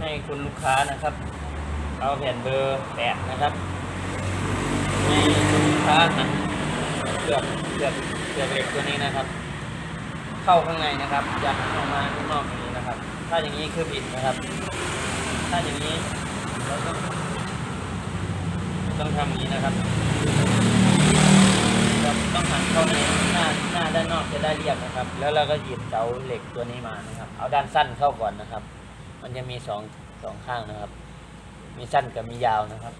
ให้คุณลูกค้านะครับ เอาแผ่นเบอร์แปดนะครับให้คุณลูกค้าหันเกือบเกือบเกือบเหล็กตัวนี้นะครับ เข้าข้างในนะครับอย่าหันออกมาข้างนอกอย่างนี้นะครับ ถ้าอย่างนี้คือผิดนะครับ ถ้าอย่างนี้เราต้องต้องทำอย่างนี้นะครับเราต้องหันเข้าในหน้าหน้าด้านนอกจะได้เรียบนะครับ แล้วเราก็หยิบเสาเหล็กตัวนี้มานะครับ เอาด้านสั้นเข้าก่อนนะครับ มันจะมีสองสองข้างนะครับ มีสั้นกับมียาวนะครับ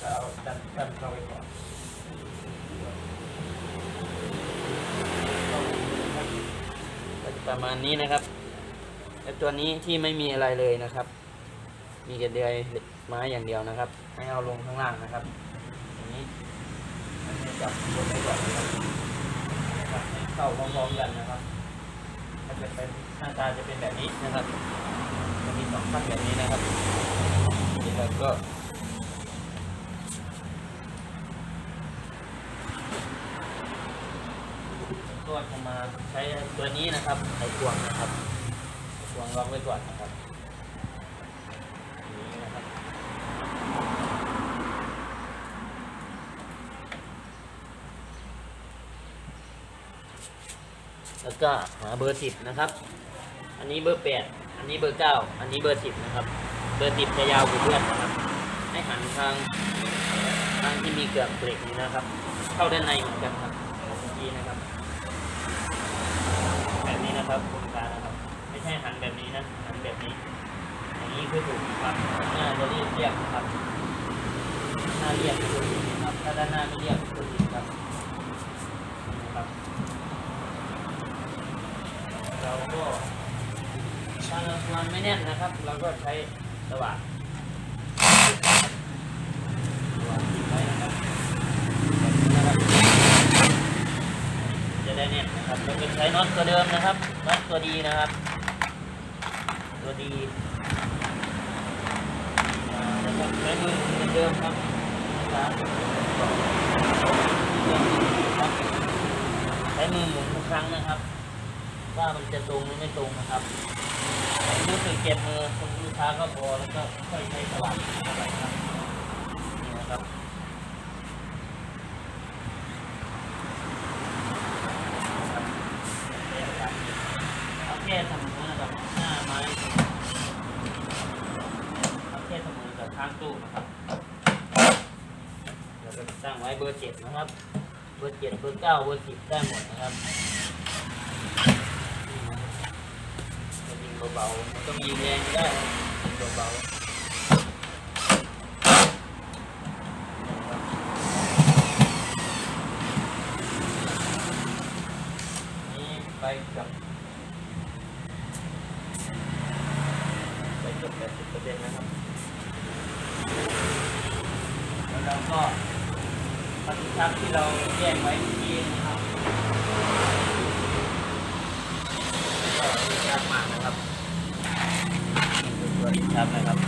เอาด้านสั้นเข้าไปก่อนก็จะประมาณนี้นะครับแล้วตัวนี้ที่ไม่มีอะไรเลยนะครับ มีกระเดือยไม้อย่างเดียวนะครับ ให้เอาลงข้างล่างนะครับอย่างนี้ให้จับบนไว้ก่อนนะครับนะครับให้เข้าพร้อมๆกันนะครับมันจะเป็นหน้าตาจะเป็นแบบนี้นะครับจะ มีสองขั้นแบบนี้นะครับนี่เราก็ตัวจะมาใช้ตัวนี้นะครับไขควงนะครับไขควงล็อกไว้ก่อนนะครับนี้นะครับแล้วก็หาเบอร์สิบนะครับ อันนี้เบอร์แปด อันนี้เบอร์เก้าอันนี้เบอร์สิบนะครับ เบอร์สิบจะยาวกว่าเพื่อนนะครับ ให้หันทางทางที่มีเกือบเบรกนี้นะครับ เข้าด้านในเหมือนกันครับเมื่อกี้นะครับ แบบนี้นะครับคุณลูกค้านะครับ ไม่ใช่หันแบบนี้นะ หันแบบนี้ อย่างนี้คือถูกครับหน้าจะเรียบเรียบนะครับหน้าเรียบคือถูกครับ ถ้าด้านหน้าไม่เรียบนี่นะครับ เราก็ถ้าเราทวน ไม่แน่นนะครับ เราก็ใช้สว่านสว่านติดไว้นะครับแบบนี้นะครับจะได้แน่นนะครับเราจะใช้น็อตตัวเดิมนะครับน็อตตัวดีนะครับ ตัวดีใช้มือเหมือนเดิมครับใช้มือหมุนทุกครั้งนะครับ ว่ามันจะตรงหรือไม่ตรงนะครับ รู้สึกเก็บมือคุณลูกค้าก็พอแล้วก็ค่อยใช้สว่านเข้าไปครับนี่นะครับเอาแค่เสมอกับหน้าไม้เอาแค่เสมอกับข้างตู้นะครับเดี๋ยวเราจะตั้งไว้เบอร์เจ็ดนะครับ เบอร์เจ็ดเบอร์เก้าเบอร์สิบได้หมดนะครับ เบาๆต้องยิงแรงก็ได้ยิงเบาๆนี่ไปกับไปเกับแปดสิบปร์เซ็นนะครับ แล้วเราก็ปฏิทับที่เราแยกไว้เมื่นะครับก็ยากมากนะครับ ตัวที่ทับนะครับ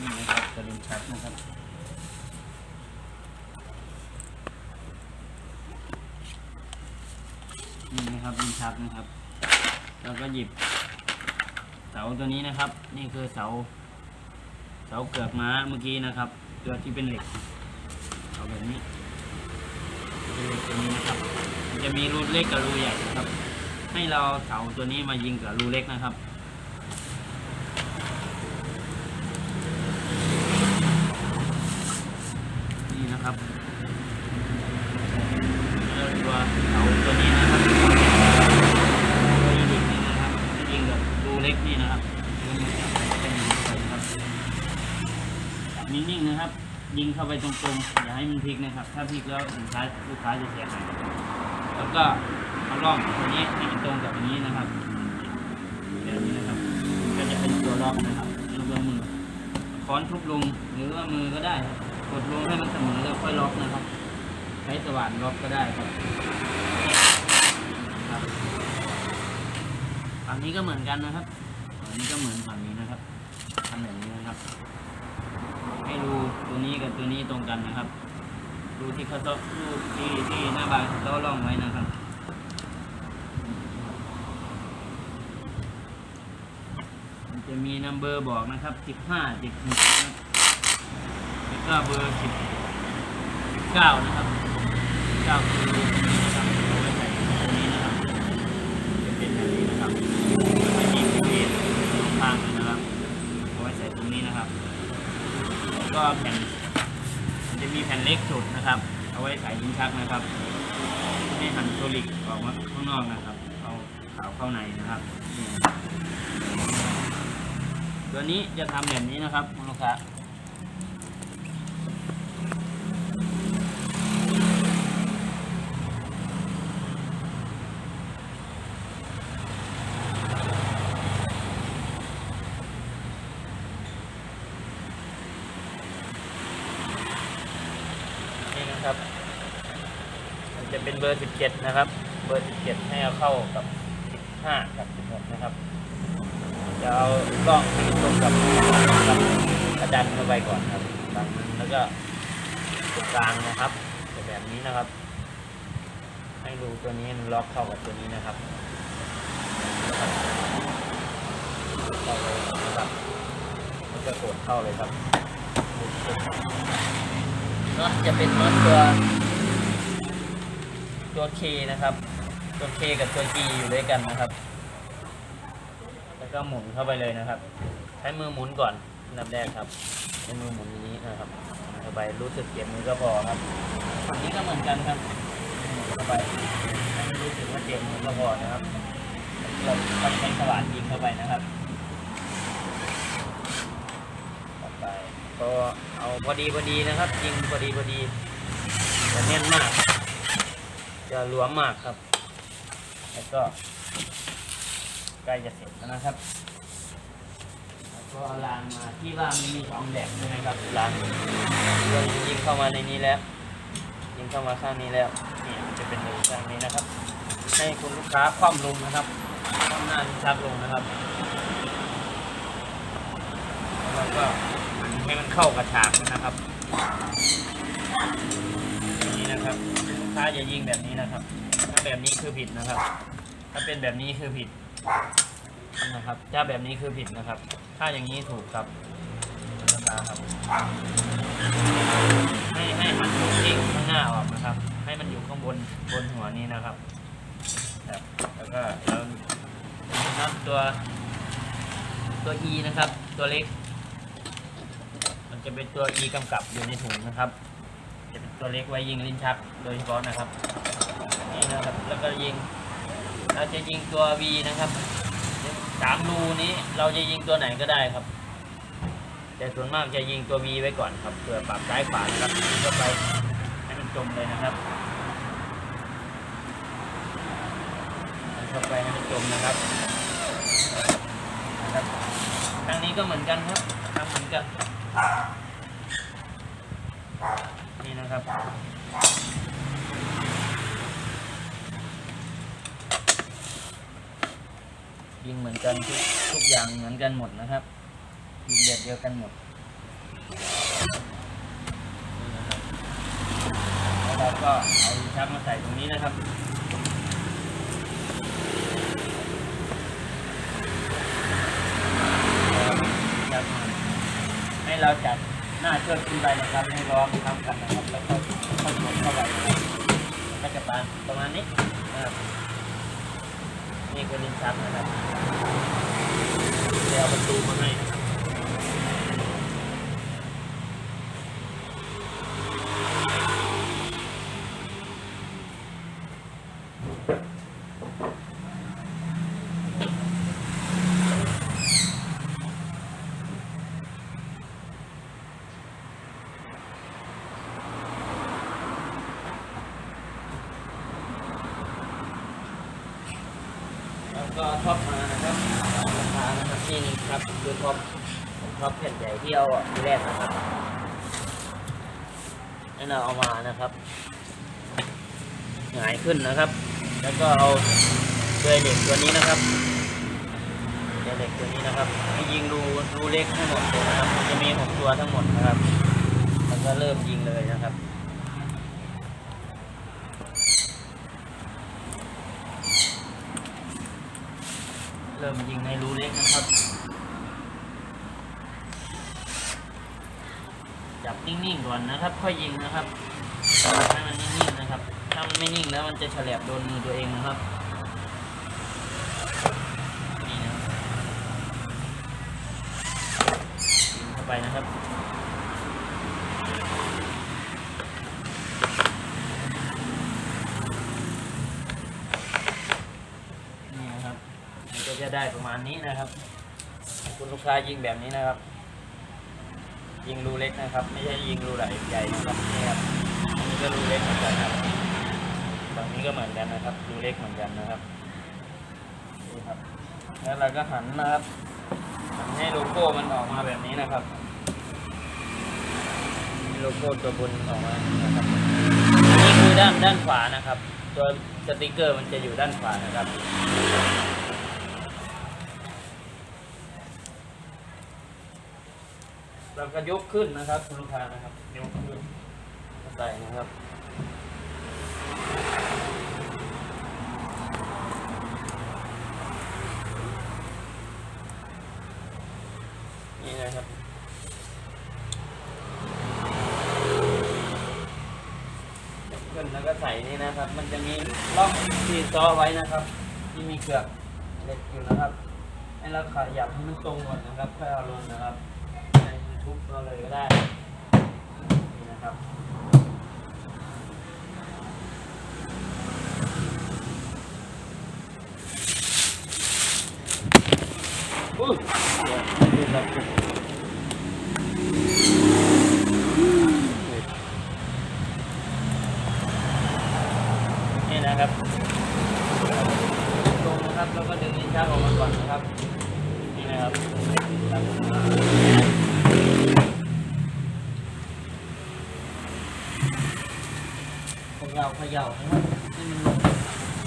นี่นะครับตัวลิ้นชักนะครับนี่นะครับลิ้นชักนะครับ แล้วก็หยิบ เสาตัวนี้นะครับ นี่คือเสา เสาเกือกม้าเมื่อกี้นะครับเกือกที่เป็นเหล็ก เอาแบบนี้ เป็นเหล็กตัวนี้นะครับ จะมีรูเล็กกับรูใหญ่นะครับ ให้เราเสาตัวนี้มายิงกับรูเล็กนะครับนี่นะครับแล้วตัวเสาตัวนี้นะครับตัวอีลิกนี่นะครับจะยิงกับรูเล็กนี่นะครับแล้วมันจะเป็นนะครับนิ่งๆนะครับ ยิงเข้าไปตรงๆอย่า ให้มันพลิกนะครับ ถ้าพลิกแล้วลูกค้าลูกค้าจะเสียหายแล้วก็เอาล่องตัวนี้ให้มันตรงกับอันนี้นะครับแบบนี้นะครับ ก็จะเป็นตัวล็อกนะครับลูกมือค้อนทุบลงหรือว่ามือก็ได้ กดลงให้มันเสมอแล้วค่อยล็อกนะครับ ใช้สว่านล็อกก็ได้ครับครับฝั่งนี้ก็เหมือนกันนะครับฝั่งนี้ก็เหมือนฝั่งนี้นะครับทำแบบนี้นะครับ ให้รูตัวนี้กับตัวนี้ตรงกันนะครับ รดูที่เขาต้องรูที่ที่หน้าบานเขาล่องไว้นะครับมันจะมีนัมเบอร์บอกนะครับ15 16นะครับแล้วก็เบอร์10 9นะครับ9คือนะครับเอาไว้ใส่ตรงนี้นะครับจะเป็นแบบนี้นะครับไม่มีพิเศษตรงข้างเลยนะครับเอาไว้ใส่ตรงนี้นะครับ แล้วก็แผ่น จะมีแผ่นเล็กสุดนะครับ เอาไว้ใส่ลิ้นชักนะครับไม่หันโซลิกออกมาข้างนอกนะครับ เอาขาวเข้าในนะครับ ตัวนี้จะทำแบบนี้นะครับคุณลูกค้านี่นะครับ มันจะ เบอร์ 17 นะครับ เบอร์ 17 ให้เอาเข้ากับ 15 กับ 16 นะครับ จะเอากล้องให้ตรงกับกับกระดันเข้าไปก่อนครับดันแล้วก็ตรงกลางนะครับแบบนี้นะครับ ให้รูตัวนี้มันล็อกเข้ากับตัวนี้นะครับเข้าเลยนะครับมันจะกดเข้าเลยครับน็อตจะเป็นน็อตตัว ตัวเคนะครับตัวเคกับตัว G อยู่ด้วยกันนะครับ แล้วก็หมุนเข้าไปเลยนะครับ ใช้มือหมุนก่อนอันดับแรกครับใช้มือหมุนอย่างนี้นะครับหมุนเข้าไปรู้สึกเจ็บมือก็พอครับอันนี้ก็เหมือนกันครับหมุนเข้าไปให้รู้สึกว่าเจ็บมือก็พอนะครับเราต้องใช้สว่านยิงเข้าไปนะครับต่อไปก็เอาพอดีพอดีนะครับ ยิงพอดีพอดีจะแน่นมาก จะหลวมมากครับ แล้วก็ใกล้จะเสร็จแล้วนะครับ แล้วก็เอารางมาที่รางมันมีสองแบบใช่ไหมครับรางเรายิงเข้ามาในนี้แล้ว ยิงเข้ามาข้างนี้แล้วนี่มันจะเป็นรูข้างนี้นะครับ ให้คุณลูกค้าคว่ำลงนะครับคว่ำหน้าลิ้นชักลงนะครับแล้วก็ให้มันเข้ากับฉากนะครับนี่นะครับ ค้าอย่ายิงแบบนี้นะครับ ถ้าแบบนี้คือผิดนะครับ ถ้าเป็นแบบนี้คือผิดนะครับ ถ้าแบบนี้คือผิดนะครับ ถ้าอย่างนี้ถูกครับนะครับ ให้ให้หันลูกทิ้งข้างหน้าออกนะครับ ให้มันอยู่ข้างบนบนหัวนี้นะครับครับแล้วก็เรานับตัวตัว E นะครับ ตัวเล็ก มันจะเป็นตัว E กำกับอยู่ในถุงนะครับ จะเป็นตัวเล็กไว้ยิงลิ้นชักโดยเฉพาะนะครับนี่นะครับแล้วก็ยิง เราจะยิงตัว V นะครับสามรูนี้เราจะยิงตัวไหนก็ได้ครับ แต่ส่วนมากจะยิงตัว V ไว้ก่อนครับเพื่อปรับซ้ายขวานะครับยิงเข้าไปให้มันจมเลยนะครับยิงเข้าไปให้มันจมนะครับนะครับทางนี้ก็เหมือนกันครับทำเหมือนกัน นี่นะครับ ยิงเหมือนกันทุกทุกอย่างเหมือนกันหมดนะครับ ยิงแบบเดียวกันหมดแล้วเราก็เอาชักมาใส่ตรงนี้นะครับให้เราจับ เชือกขึ้นไปนะครับให้ร้องทำกันนะครับแล้วก็ค่อยๆเข้าไปก็จะปานประมาณนี้นะครับนี่คือลิ้นชักนะครับเดี๋ยวประตูมัน ก็ท็อปมานะครับราคานะครับนี่นะครับคือท็อปท็อปแผ่นใหญ่ที่เอาที่แรกนะครับนั่นเราเอามานะครับหงายขึ้นนะครับ แล้วก็เอาเดือยเหล็กตัวนี้นะครับเดือยเหล็กตัวนี้นะครับให้ยิงรูรูเล็กทั้งหมดเลยนะครับ จะมีหกตัวทั้งหมดนะครับ แล้วก็เริ่มยิงเลยนะครับ เริ่มยิงในรูเล็กนะครับ จับนิ่งๆก่อนนะครับ ค่อยยิงนะครับให้มันนิ่งๆนะครับ ถ้ามันไม่นิ่งแล้วมันจะแฉลบโดนมือตัวเองนะครับนี่นะครับยิงเข้าไปนะครับ นี่นะครับมันก็จะได้ประมาณ นี้นะครับ คุณลูกค้ายิงแบบนี้นะครับ ยิงรูเล็กนะครับ ไม่ใช่ยิงรูใหญ่ใหญ่นะครับนี่ครับอันนี้ก็รูเล็กเหมือนกันครับฝั่งนี้ก็เหมือนกันนะครับ รูเล็กเหมือนกันนะครับนี่ครับ แล้วเราก็หันนะครับหันให้โลโก้มันออกมาแบบนี้นะครับโลโก้ตัวบนออกมานะครับอันนี้คือด้านด้านขวานะครับ ตัวสติกเกอร์มันจะอยู่ด้านขวานะครับ เราก็ยกขึ้นนะครับคุณลูกค้านะครับ ยกขึ้นใส่นะครับ นี่นะครับยกขึ้นแล้วก็ใส่นี่นะครับ มันจะมีร่องที่ซ้อไว้นะครับ ที่มีเกือกเหล็กอยู่นะครับให้เราขยับให้มันตรงก่อนนะครับค่อยเอาลงนะครับ ทูบเราเลยก็ได้นี่นะครับอุ้ยเดี๋ยวดูครับนี่นะครับลงนะครับแล้วก็ดึงลิ้นชักออกมาก่อนนะครับนี่นะครับเข ย่าเขย่านะครับให้มันลง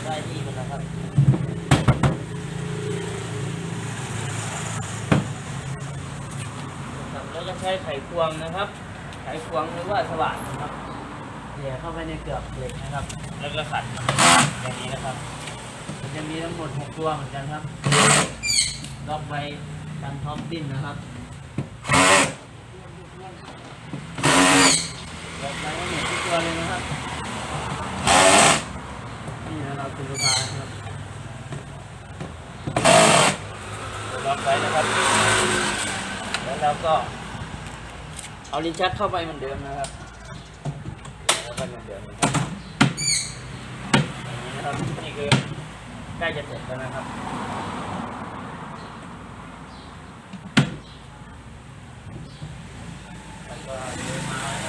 ได้ที่มันนะครับแล้วจะใช้ไขควงนะครับ ไขควงหรือว่าสว่านนะครับเดี่ยเข้าไปในเกือกเหล็กนะครับ แล้วก็ขัดอย่างนี้นะครับมันจะมีทั้งหมดหกตัวเหมือนกันครับล็อกไว้กันพร้อมดิ้นนะครับล็อกไว้ให้หมดทุกตัวเลยนะครับ นี่นะเราคือลูกค้านะครับล็อก ไว้นะครับแล้วเราก็ เอาลิ้นชักเข้าไปเหมือนเดิมนะครับเข้าไปเหมือนเดิมนะครับอย่างนี้นะครับนี่คือใกล้จะเสร็จแล้วนะครับแล้วก็เดินมา